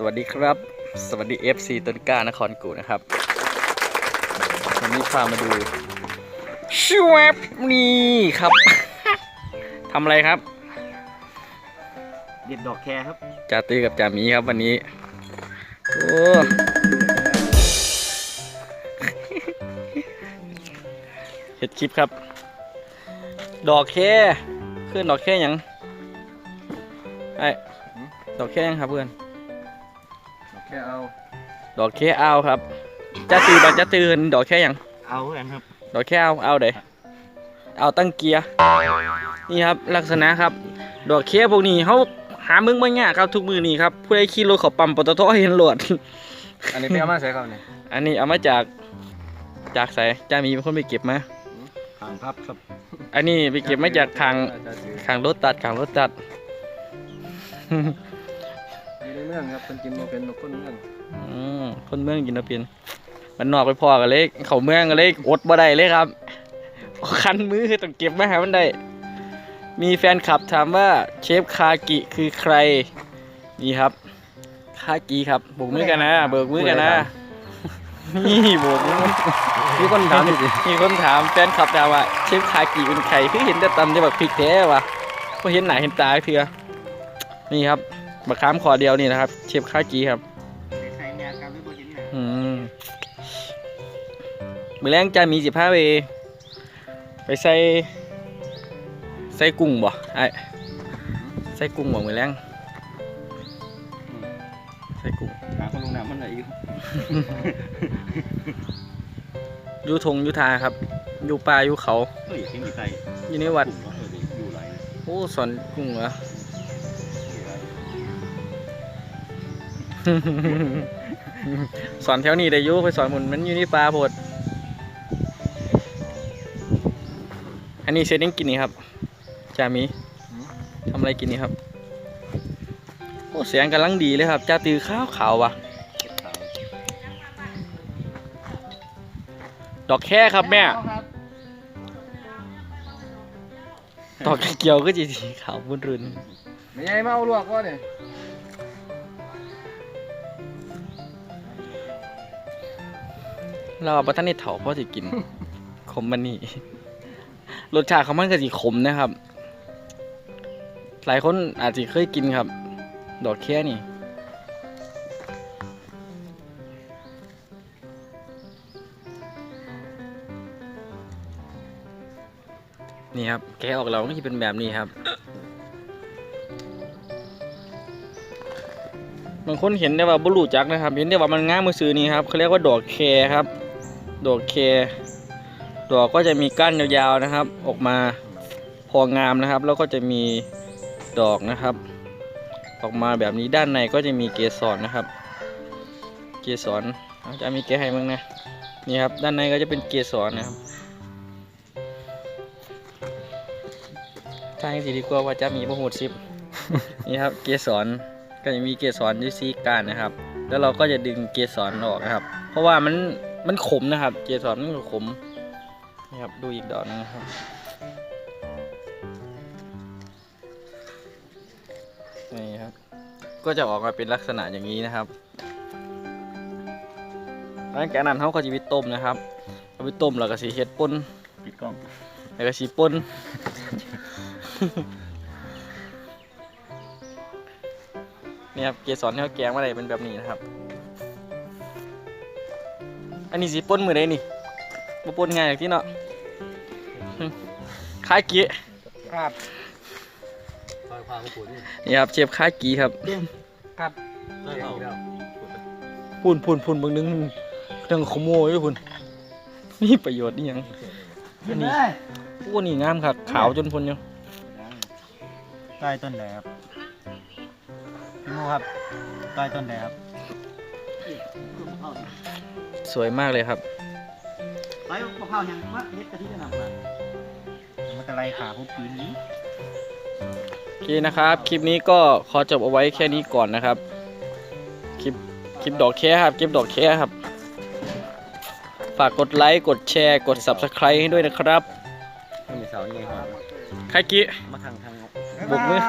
สวัสดีครับ สวัสดี FC ต้นกล้านครกูนะครับวันนี้พามาดูชวบนี่ครับ ทำอะไรครับ เด็ดดอกแคร์ครับจาตื้อกับจามีครับวันนี้ โอ้เห็ดคลิปครับ ดอกแค่ขึ้นดอกแค่ยังไอ้ดอกแค่ยังครับเพื่อน แค่เอา ดอกแค่เอาครับจ้าตือบัจ้าตือดอกแค่ยัง เอาแอนครับ ดอกแค่เอาเอาเด้เอาตั้งเกียร์ นี่ครับลักษณะครับ ดอกแค่พวกนี้เขาหามึงไม่ง่ายครับทุกมือนี่ครับ ผู้ใดขี่รถเขอปั๊มปตทเห็นหลวด อันนี้ไปเอามาใส่ครับเนี่ยอันนี้เอามาจากจากใสจ้ามีเป็นคนไปเก็บมา ห่างพับครับอันนี้ไปเก็บมาจากทางทางรถตัดทางรถตัดมีใน เมืองครับเป็นกินโมเป็นนกคนเมืองอืมคนเมืองกินเอาเปลี่ยนมันนอกไปพอกันเลยเขาเมืองกันเลยอดบ่ได้เลยครับ คันมือต้องเก็บมาให้มันได้ มีแฟนคลับถามว่าเชฟคากิคือใคร นี่ครับ คากิครับโบกมือกันนะเบิกมือกันนะนี่โบกมือมีคนถามอยู่สิมีคนถามแฟนคลับถามว่าเชฟคากิเป็นใครคือเห็นแต่ตำจะแบบพริกแท้วะก็เห็นหน้าเห็นตาเถื่อนี่ครับ บักขามขอเดียวนี่นะครับ เชฟคากิครับใช้แนวการไม่บนหินนะอืมมือแรงจะมีสิบห้าเวไปใส่ใส่กุ้งบ่ไอ้ใส่กุ้งบ่มือแรงใส่กุ้งหาคนลงน้ำมันไหนอยู่อยูทงอยูทาครับอยู่ป่าอยู่เขาเฮ้ยที่มีใจอยู่ในวัดกลุ่มเนาะเอออยู่ไรนะโอ้สอนกุ้งเหรอ สอนแถวนี้ได้ยุไปสอนหมุนมันอยู่ในป่าโพดอันนี้เซตยังกินนี่ครับจามีทำอะไรกินนี่ครับโอ้เสียงกำลังดีเลยครับจ้าตือข้าวขาววะดอกแค่ครับแม่ดอกเกี่ยวก็จะสีขาวบุญรุนไม่ใช่มาเอาลวกก็เนี่ย เราเอาไปท่านในเถาพราะจะกิน ขมมันนี่รสชาติของมันก็สีขมนะครับ หลายคนอาจจะเคยกินครับ ดอกแค่นี่นี่ครับ แกะออกเราก็จะเป็นแบบนี้ครับ บางคนเห็นได้ว่าบรูจักนะครับ เห็นได้ว่ามันง่ามมือซื้อนี่ครับเขาเรียกว่าดอกแครครับ ดอกแคดอกก็จะมีก้านยาวๆนะครับ ออกมาพองามนะครับ แล้วก็จะมีดอกนะครับ ออกมาแบบนี้ด้านในก็จะมีเกสรนะครับ เกสรจะมีแกให้มึงนะนี่ครับด้านในก็จะเป็นเกสรนะครับทางสีดีกว่าว่าจะมีประหูดซิปนี่ครับเกสรก็จะมีเกสรอยู่สี่ก้านนะครับ แล้วเราก็จะดึงเกสรออกนะครับ เพราะว่ามัน มันขมนะครับ เกสรมันขมนี่ครับ ดูอีกดอกหนึงนะครับ นี่ครับ ก็จะออกมาเป็นลักษณะอย่างนี้นะครับหลังจากนั้นเขาก็จะไปต้มนะครับเอาไปต้มแล้วก็สีเห็ดป่นปิดกล้องแล้วก็สีป่นนี่ครับเกสรที่เขาแกงมาได้เป็นแบบนี้นะครับ อันนี้สีป่นมือใดนี่มาป่นง่ายอย่างที่เนาะหึคากิครับพาพาเขาปวดนี่นี่ครับเชฟคากิครับครับได้เอาพูนพูนพูนเบางนึงเรื่องขโมยด้วยพูนมีประโยชน์นี่ยังอันนี้โอ้นี่งามครับขาวจนพูนอยู่ใต้ต้นแหนครับพี่โมครับใต้ต้นแหนครับ สวยมากเลยครับไปมะพร้าวยังมะเฮ็ดกะทิจะนำมามันจะไล่ขาพวกปืนนี้โอเคนะครับ คลิปนี้ก็ขอจบเอาไว้แค่นี้ก่อนนะครับ คลิปคลิปดอกแค่ครับ คลิปดอกแค่ครับ ฝากกดไลค์ กดแชร์ กด subscribe ให้ด้วยนะครับไม่มีเสายังไงครับคากิมาทางทางบกมือ ย